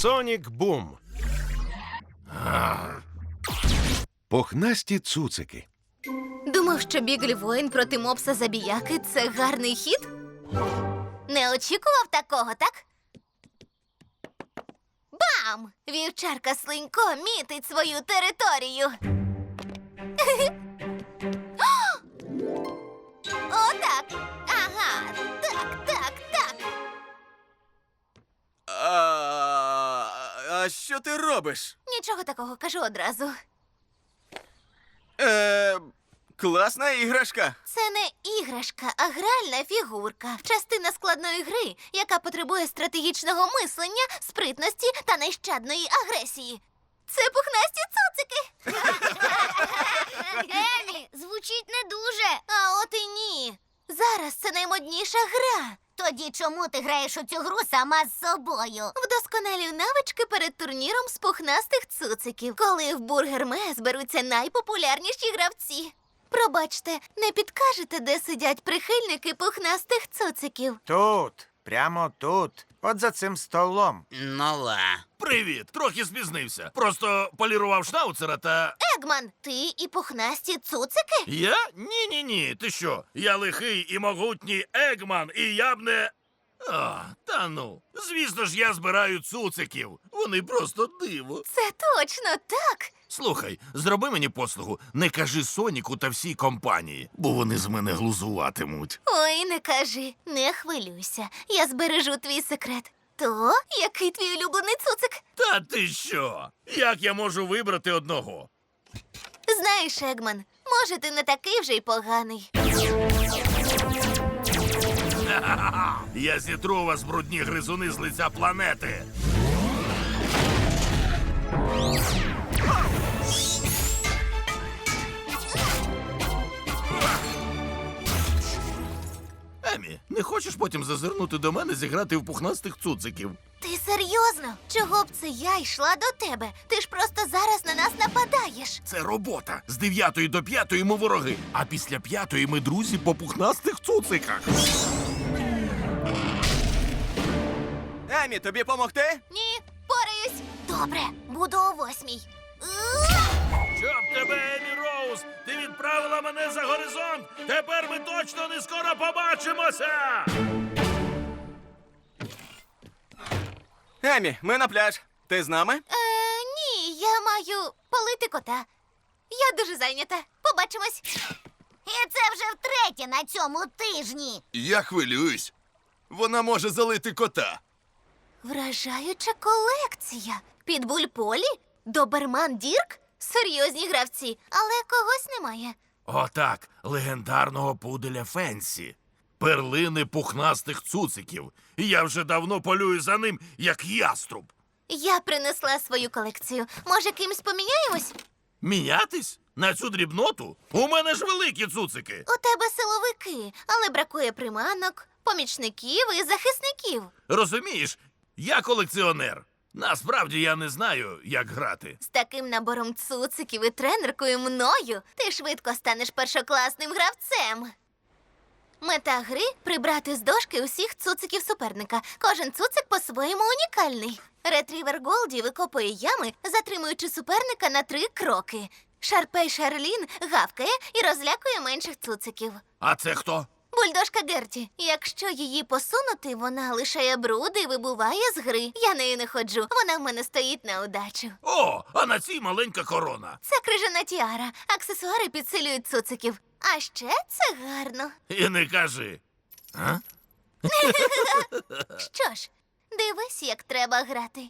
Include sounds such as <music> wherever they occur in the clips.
Сонік Бум. Пухнасті цуцики. Думав, що бігль воїн проти мопса забіяки це гарний хід? Не очікував такого, так? Бам! Вівчарка Слинько мітить свою територію. <gasps> Ага, так, так, так. А що ти робиш? Нічого такого кажу одразу. Е, класна іграшка. Це не іграшка, а гральна фігурка. Частина складної гри, яка потребує стратегічного мислення, спритності та нещадної агресії. Це пухнасті цуцики. <laughs> Емі, звучить не дуже. А от і ні. Зараз це наймодніша гра. Тоді чому ти граєш у цю гру сама з собою? Вдосконалюю навички перед турніром з пухнастих цуциків, коли в бургерме зберуться найпопулярніші гравці. Пробачте, не підкажете, де сидять прихильники пухнастих цуциків? Тут, прямо тут, от за цим столом. Ну ла. Привіт, трохи спізнився. Просто полірував шнауцера та. Егман, ти і пухнасті цуцики? Я? Ні, ні, ні. Ти що? Я лихий і могутній Егман, і я б не. А, та ну. Звісно ж, я збираю цуциків. Вони просто диво. Це точно так. Слухай, зроби мені послугу, не кажи Соніку та всій компанії, бо вони з мене глузуватимуть. Ой, не кажи, не хвилюйся. Я збережу твій секрет. То, який твій улюблений цуцик? Та ти що? Як я можу вибрати одного? Знаєш, Егман, може, ти не такий вже й поганий. Я зітру вас брудні гризуни з лиця планети. Емі, не хочеш потім зазирнути до мене зіграти в пухнастих цуциків? Ти серйозно? Чого б це я йшла до тебе? Ти ж просто зараз на нас нападаєш. Це робота. З дев'ятої до п'ятої ми вороги, а після п'ятої ми друзі по пухнастих цуциках. Емі, тобі помогти? Ні, пораюсь. Добре, буду о восьмій. Щоб тебе, Емі Роуз, ти відправила мене за горизонт. Тепер ми точно не скоро побачимося. Емі, ми на пляж. Ти з нами? Е, ні, я маю полити кота. Я дуже зайнята. Побачимось. І це вже втретє на цьому тижні. Я хвилююсь. Вона може залити кота. Вражаюча колекція. Підбуль Полі? Доберман Дірк? Серйозні гравці, але когось немає. Отак, легендарного пуделя Фенсі. Перлини пухнастих цуциків. Я вже давно полюю за ним, як яструб. Я принесла свою колекцію. Може, кимсь поміняємось? Мінятись? На цю дрібноту? У мене ж великі цуцики. У тебе силовики, але бракує приманок, помічників і захисників. Розумієш, я колекціонер. Насправді я не знаю, як грати. З таким набором цуциків і тренеркою мною ти швидко станеш першокласним гравцем. Мета гри прибрати з дошки усіх цуциків суперника. Кожен цуцик по-своєму унікальний. Ретрівер Голді викопує ями, затримуючи суперника на три кроки. Шарпей Шарлін гавкає і розлякує менших цуциків. А це хто? Бульдожка Герті. Якщо її посунути, вона лишає бруди і вибуває з гри. Я нею не ходжу. Вона в мене стоїть на удачу. О, а на цій маленька корона. Це крижана тіара. Аксесуари підсилюють цуциків. А ще це гарно. І не кажи. А? <laughs> Що ж, дивись, як треба грати.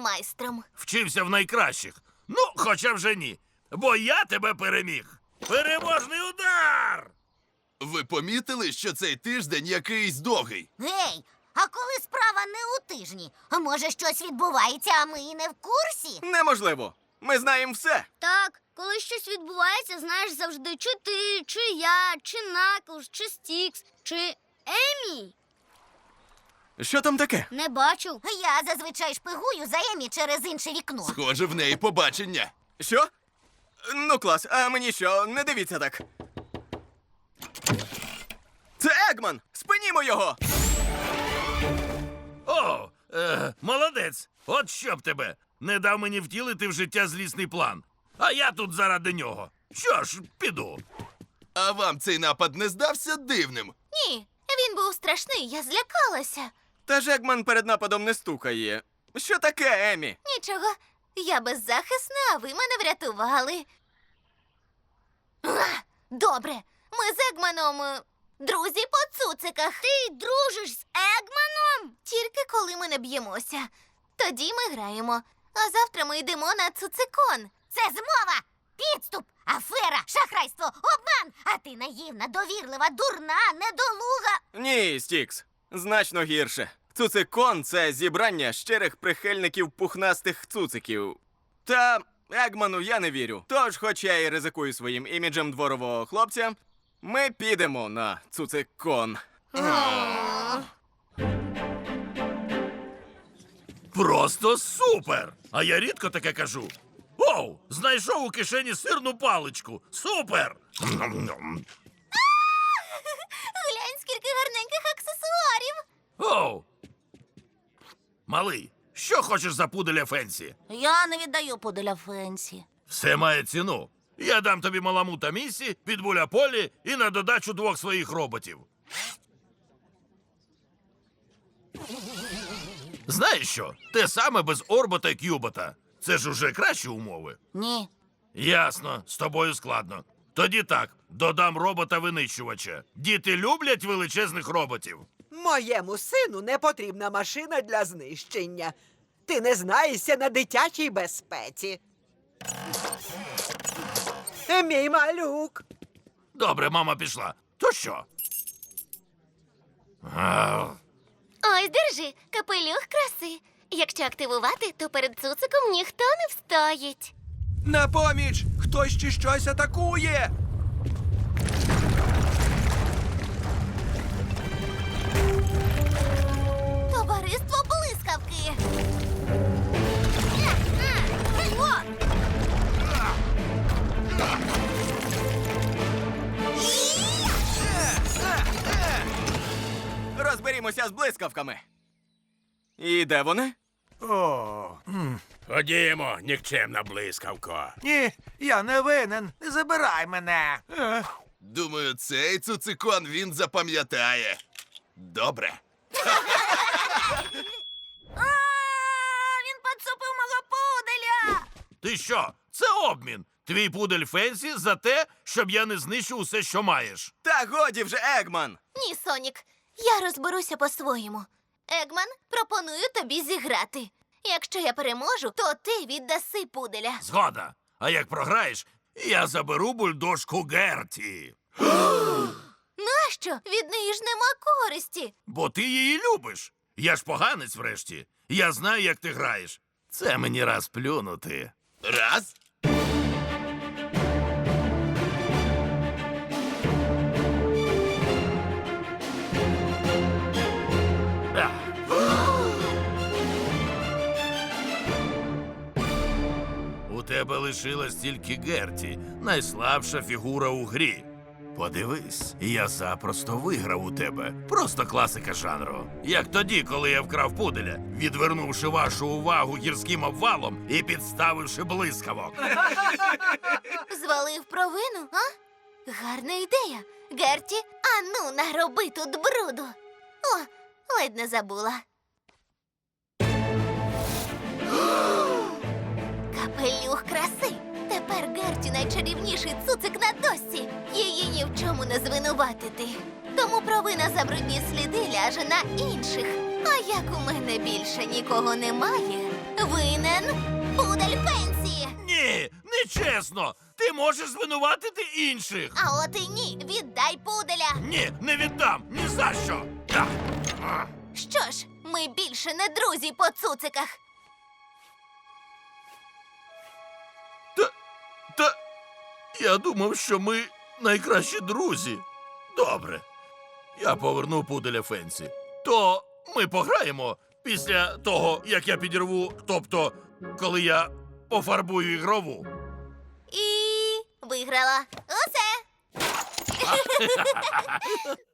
Майстром. Вчився в найкращих. Ну, хоча вже ні. Бо я тебе переміг. Переможний удар! Ви помітили, що цей тиждень якийсь довгий? Гей, а коли справа не у тижні? А може щось відбувається, а ми і не в курсі? Неможливо. Ми знаємо все. Так, коли щось відбувається, знаєш завжди, чи ти, чи я, чи Наклз, чи Стікс, чи Емі. Що там таке? Не бачу. Я зазвичай шпигую за Емі через інше вікно. Схоже, в неї побачення. Що? Ну, клас, а мені що, не дивіться так. Це Егман! Спинімо його! О, е, молодець! От щоб тебе! Не дав мені втілити в життя злісний план. А я тут заради нього. Що ж, піду. А вам цей напад не здався дивним? Ні, він був страшний, я злякалася. Та ж Егман перед нападом не стукає. Що таке, Емі? Нічого, я беззахисна, а ви мене врятували. А, Добре, ми з Егманом е, друзі по цуциках. Ти дружиш з Егманом? Тільки коли ми не б'ємося. Тоді ми граємо. А завтра ми йдемо на цуцикон. Це змова, підступ, афера, шахрайство, обман. А ти наївна, довірлива, дурна, недолуга. Ні, Стікс, значно гірше. Цуцикон це зібрання щирих прихильників пухнастих цуциків. Та Егману я не вірю. Тож, хоч я і ризикую своїм іміджем дворового хлопця, ми підемо на цуцикон. Просто супер! А я рідко таке кажу. Оу, знайшов у кишені сирну паличку. Супер! <laughs> Глянь, скільки гарненьких аксесуарів. Оу. Малий, що хочеш за пуделя Фенсі? Я не віддаю пуделя Фенсі. Все має ціну. Я дам тобі маламута місі, підбуля полі і на додачу двох своїх роботів. Знаєш що? Те саме без орбота й кюбота. Це ж уже кращі умови. Ні. Ясно, з тобою складно. Тоді так, додам робота винищувача. Діти люблять величезних роботів. Моєму сину не потрібна машина для знищення. Ти не знаєшся на дитячій безпеці. Е, Мій малюк. Добре, мама пішла. То що? Ау. Ось держи, капелюх краси. Якщо активувати, то перед цуциком ніхто не встоїть. На поміч! Хтось чи щось атакує! Товариство блискавки. Розберімося з блискавками. І де вони? О, Ходімо, нікчемна блискавко. ні, я не винен. Не забирай мене. Думаю, цей цуцикон він запам'ятає. Добре. Він поцупив мого пуделя. Ти що? Це обмін. Твій пудель Фенсі за те, щоб я не знищив усе, що маєш. Та годі вже, Егман! Ні, Сонік, я розберуся по-своєму. Егман, пропоную тобі зіграти. Якщо я переможу, то ти віддаси пуделя. Згода. А як програєш, я заберу бульдожку Герті. Нащо? Від неї ж нема користі. Бо ти її любиш. Я ж поганець врешті. Я знаю, як ти граєш. Це мені раз плюнути. Раз. У тебе лишилась тільки Герті, найслабша фігура у грі. Подивись, я запросто виграв у тебе. Просто класика жанру. Як тоді, коли я вкрав пуделя, відвернувши вашу увагу гірським обвалом і підставивши блискавок. Звалив провину, а? Гарна ідея. Герті, ану, нароби тут бруду. О, ледь не забула. Капелюх краси. Тепер Герті найчарівніший цуцик на досі. Її ні в чому не звинуватити. Тому провина за брудні сліди ляже на інших. А як у мене більше нікого немає, Винен пудель Фенсі. Ні, нечесно. Ти можеш звинуватити інших. А от і ні, віддай пуделя. Ні, не віддам. Ні за що. Що ж, ми більше не друзі по цуциках. Та я думав, що ми найкращі друзі. Добре. Я поверну пуделя Фенсі. То ми пограємо після того, як я підірву, тобто, коли я пофарбую ігрову. І виграла усе. <laughs> <laughs>